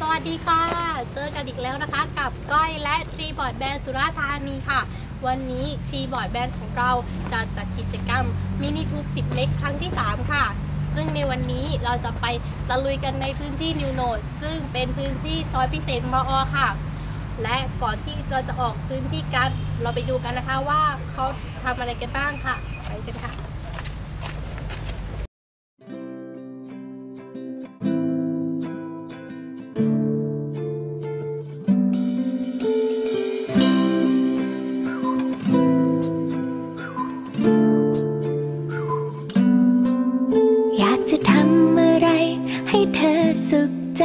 สวัสดีค่ะ เจอกันอีกแล้วนะคะกับก้อยและทรีบอร์ดแบนด์สุราษฎร์ธานีค่ะ วันนี้ทรีบอร์ดแบนด์ของเราจะจัดกิจกรรมมินิทูบ10 เมกครั้งที่ 3 ค่ะ ซึ่งในวันนี้เราจะไปตะลุยกันในพื้นที่นิวโนดซึ่งเป็นพื้นที่ซอยพิเศษมอค่ะ และก่อนที่เราจะออกพื้นที่กัน เราไปดูกันนะคะว่าเขาทำอะไรกันบ้างค่ะ ไปกันค่ะ สุขใจ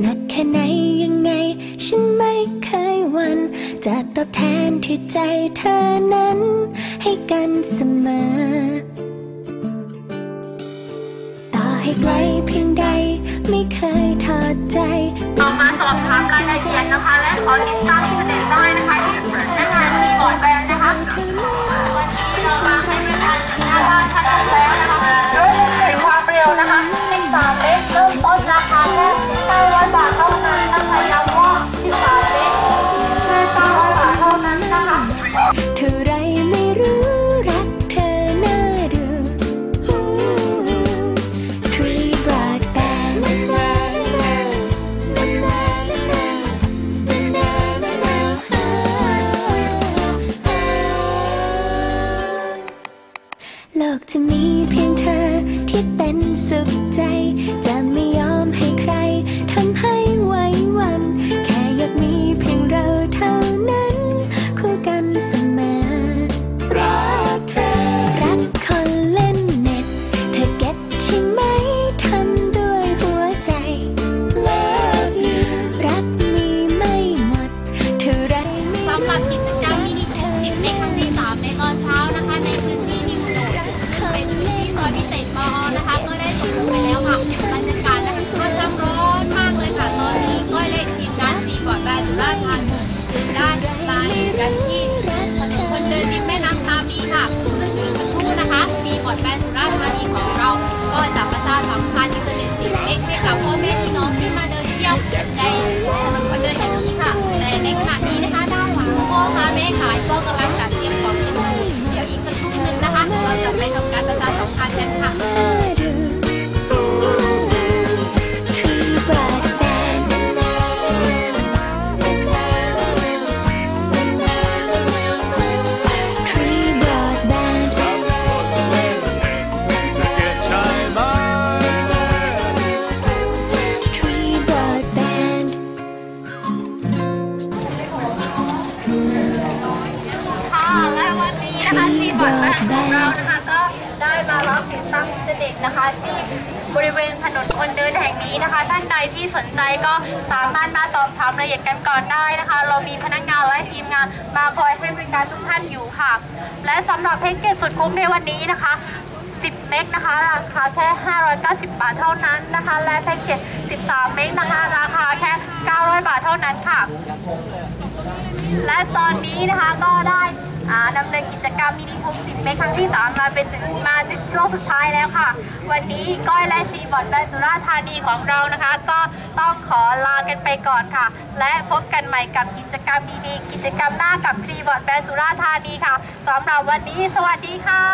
หนักแค่ไหนยังไง ฉันไม่เคยวัน จะตอบแทนที่ใจเธอนั้น ให้กันเสมอ ต่อให้ไกลเพียงใด ไม่เคยทอดใจเอมาสอบถามรายละเอียดนะคะ และขอติดตามที่เด็ดได้นะคะ กจะมีเพียงเธอ น้ำตาปีค่ะซึ่งอีกสักครู่นะคะสีบอร์ดแบนด์สุราษฎร์ธานีของเรา ก็จะประชาสัมพันธ์อินเทอร์เน็ต10เมกให้กับพ่อแม่พี่น้องที่มาเดินเที่ยวในถนนคนเดินแห่งนี้ค่ะแต่ในขณะนี้นะคะด้านหลังพ่อค้าแม่ขายก็กำลังจัดเตรียมของกันอยู่เดี๋ยวอีกสักครู่หนึงนะคะ เราจะไปทำการประชาสัมพันธ์กันค่ะ นะคะที่บอร์ดแบนของเรานะคะก็ได้มารับติดตั้งอินเทอร์เน็ตนะคะ ที่บริเวณถนนคนเดินแห่งนี้นะคะ ท่านใดที่สนใจก็สามารถมาสอบถามรายละเอียดกันก่อนได้นะคะ เรามีพนักงานและทีมงานมาคอยให้บริการทุกท่านอยู่ค่ะ และสำหรับแพ็กเกจสุดคุ้มในวันนี้นะคะ10เมกนะคะ ราคาแค่ 590 บาทเท่านั้นนะคะ และแพ็กเกจ 13 เมกนะคะ ราคาแค่ 900 บาทเท่านั้นค่ะ และตอนนี้นะคะก็ได้ดำเนินกิจกรรมมินิทูบ10เมครั้งที่3มาเป็นถึงมาถึงช่วงสุดท้ายแล้วค่ะ วันนี้ก้อยและซีบอร์ดแบนด์สุราธานีของเรานะคะ ก็ต้องขอลากันไปก่อนค่ะ และพบกันใหม่กับกิจกรรมดีๆกิจกรรมหน้ากับซีบอร์ดแบนด์สุราธานีค่ะสำหรับวันนี้สวัสดีค่ะ